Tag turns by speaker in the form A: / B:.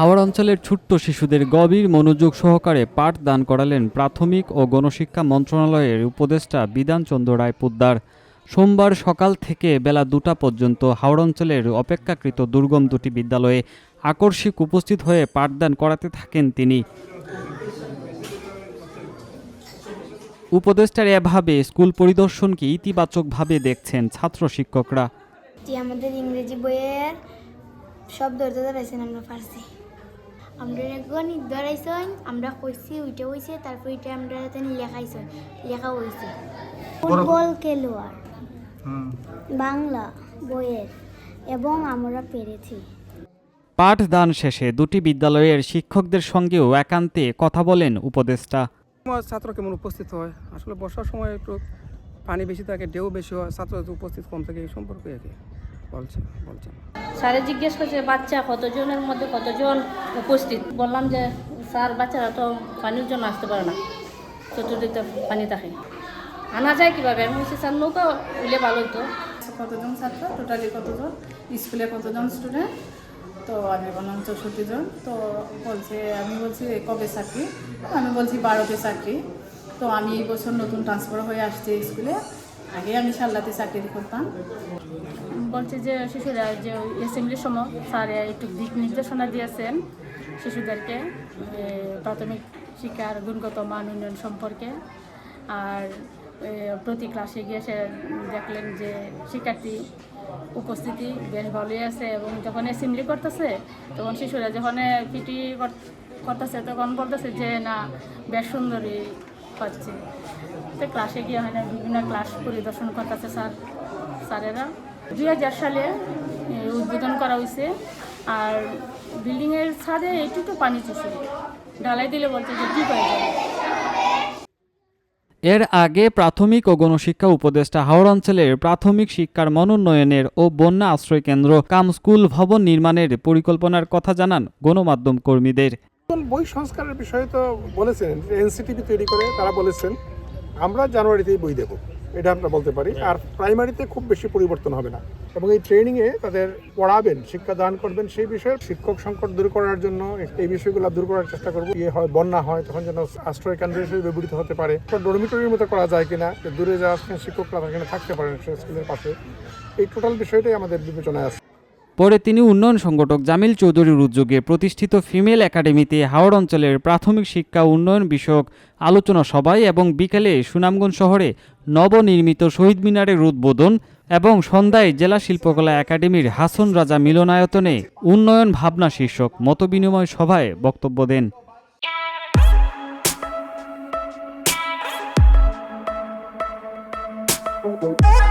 A: হাওড় অঞ্চলের ছোট্ট শিশুদের গভীর মনোযোগ সহকারে পাঠ দান করালেন প্রাথমিক ও গণশিক্ষা মন্ত্রণালয়ের উপদেষ্টা বিধানচন্দ্র রায় পোদ্দার সোমবার সকাল থেকে বেলা দুটা পর্যন্ত হাওড় অঞ্চলের অপেক্ষাকৃত দুর্গম দুটি বিদ্যালয়ে আকর্ষিক উপস্থিত হয়ে পাঠদান করাতে থাকেন তিনি। উপদেষ্টার এভাবে স্কুল পরিদর্শনকে ইতিবাচকভাবে দেখছেন ছাত্র শিক্ষকরা?
B: আমাদের ইংরেজি বইয়ের সব ধরতে ধরাইছেন আমরা পারছি। আমরা গণিত ধরাইছেন আমরা কইছি ওইটা হইছে তারপর এটা আমরা তেন লেখাইছেন লেখা হইছে। ফুটবল খেলোয়াড়। বাংলা বইয়ের এবং আমরা পেরেছি।
A: পাঠদান শেষে দুটি বিদ্যালয়ের শিক্ষকদের সঙ্গেও একান্তে কথা বলেন উপদেষ্টা।
C: ছাত্র কেমন উপস্থিত হয়? আসলে বর্ষার সময় একটু পানি বেশি থাকে ঢেউ বেশি হয় ছাত্র উপস্থিত কম থাকে এই সম্পর্কে আর বলছে বলছেন
D: স্যারে জিজ্ঞেস করছে বাচ্চা কতজনের মধ্যে কতজন উপস্থিত? বললাম যে স্যার বাচ্চারা তো পানির জন্য আসতে পারে না। চতুর্দিকে পানি থাকে। আনা যায় কীভাবে? আমি বলছি স্যার নৌকা উইলে ভালো হতো
E: কতজন ছাত্র? টোটালি কতজন? স্কুলে কতজন স্টুডেন্ট তো আমি বললাম চৌষট্টি জন। তো বলছে আমি বলছি কবে চাকরি? আমি বলছি বারোতে চাকরি। তো আমি এই বছর নতুন ট্রান্সফার হয়ে আসছি স্কুলে আগে আমি সাল্লাতে চাকরি করতাম।
D: বলছে যে শিশুরা যে অ্যাসেম্বলির সময় স্যার একটু দিক নির্দেশনা দিয়েছেন শিশুদেরকে প্রাথমিক শিক্ষার গুণগত মান উন্নয়ন সম্পর্কে। আর প্রতি ক্লাসে গিয়ে সে দেখলেন যে শিক্ষার্থী উপস্থিতি বেশ ভালোই আছে এবং যখন অ্যাসেম্বলি করতেছে, তখন শিশুরা যখন পিটি করতেছে, তখন বলতেছে যে না, বেশ সুন্দরই হচ্ছে তো ক্লাসে গিয়ে হয় না, বিভিন্ন ক্লাস পরিদর্শন করতেছে স্যার, স্যারেরা। দুই হাজার সালে উদ্বোধন করা হয়েছে আর বিল্ডিংয়ের ছাদে একটু তো পানি চুষে। ঢালাই দিলে বলছে যে হয়ে যাবে
A: এর আগে প্রাথমিক ও গণশিক্ষা উপদেষ্টা হাওড় অঞ্চলের প্রাথমিক শিক্ষার মনোন্নয়নের ও বন্যা আশ্রয় কেন্দ্র কাম স্কুল ভবন নির্মাণের পরিকল্পনার কথা জানান গণমাধ্যম কর্মীদের।
F: বই সংস্কারের বিষয়ে তো বলেছেন এনসিটিভি তৈরি করে তারা বলেছেন আমরা জানুয়ারিতেই বই দেব এটা আমরা বলতে পারি। আর প্রাইমারিতে খুব বেশি পরিবর্তন হবে না। এবং এই ট্রেনিংয়ে তাদের পড়াবেন শিক্ষা দান করবেন সেই বিষয়ে শিক্ষক সংকট দূর করার জন্য এই বিষয়গুলো দূর করার চেষ্টা করব। ইয়ে হয় বন্যা হয় তখন যেন আশ্রয় কেন্দ্র হিসেবে ব্যবহৃত হতে পারে। ডরমিটরির মতো করা যায় কিনা যে দূরে যাওয়া শিক্ষকরা সেখানে থাকতে পারেন স্কুলের পাশে। এই টোটাল বিষয়টাই আমাদের বিবেচনায় আছে।
A: পরে তিনি উন্নয়ন সংগঠক জামিল চৌধুরীর উদ্যোগে প্রতিষ্ঠিত ফিমেল একাডেমিতে হাওড় অঞ্চলের প্রাথমিক শিক্ষা উন্নয়ন বিষয়ক আলোচনা সভায় এবং বিকেলে সুনামগঞ্জ শহরে নবনির্মিত শহীদ মিনারের উদ্বোধন এবং সন্ধ্যায় জেলা শিল্পকলা একাডেমির হাসন রাজা মিলনায়তনে উন্নয়ন ভাবনা শীর্ষক মতবিনিময় সভায় বক্তব্য দেন।
G: Thank